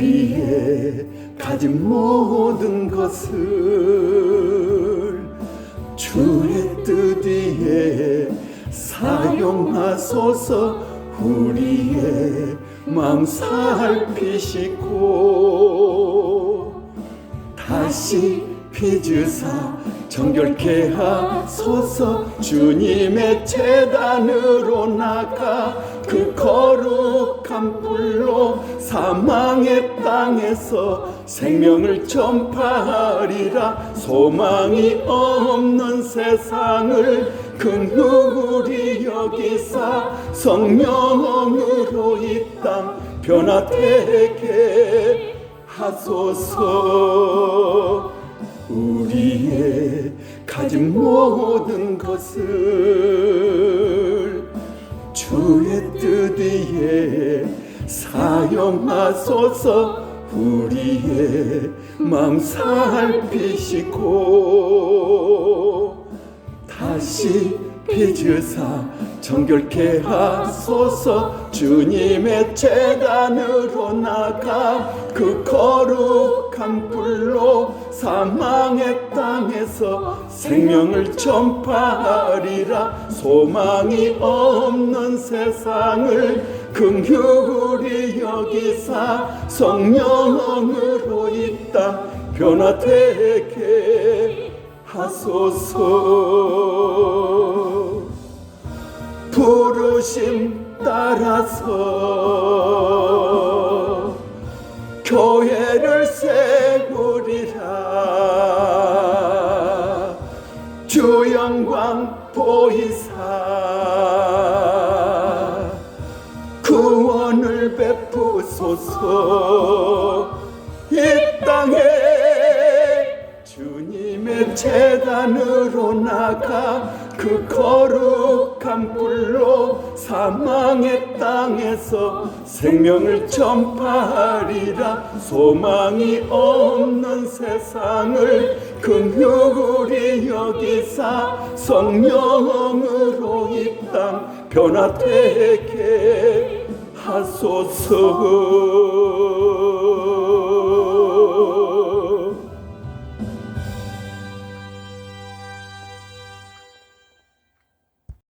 우리의 가진 모든 것을 주의 뜻 위에 사용하소서 우리의 마음 살피시고 다시 빚으사 정결케 하소서 주님의 재단으로 나가 그 거룩한 불로 사망의 땅에서 생명을 전파하리라. 소망이 없는 세상을 긍휼히 여기사 성령으로 이 땅 변화되게 하소서 우리의 가진 모든 것을 주의 뜻 위에 사용하소서. 우리의 마음 살피시고 다시 빚으사 정결케 하소서. 주님의 재단으로 나가 그 거룩한 불로 사망의 땅에서 생명을 전파하리라. 소망이 없는 세상을 긍휼히 여기사 성령으로 이땅 변화되게 하소서. 부르심 따라서 교 주 영광 보이사 구원을 베푸소서 재단으로 나가 그 거룩한 불로 사망의 땅에서 생명을 전파하리라. 소망이 없는 세상을 긍휼히 여기사 성령으로 이 땅 변화되게 하소서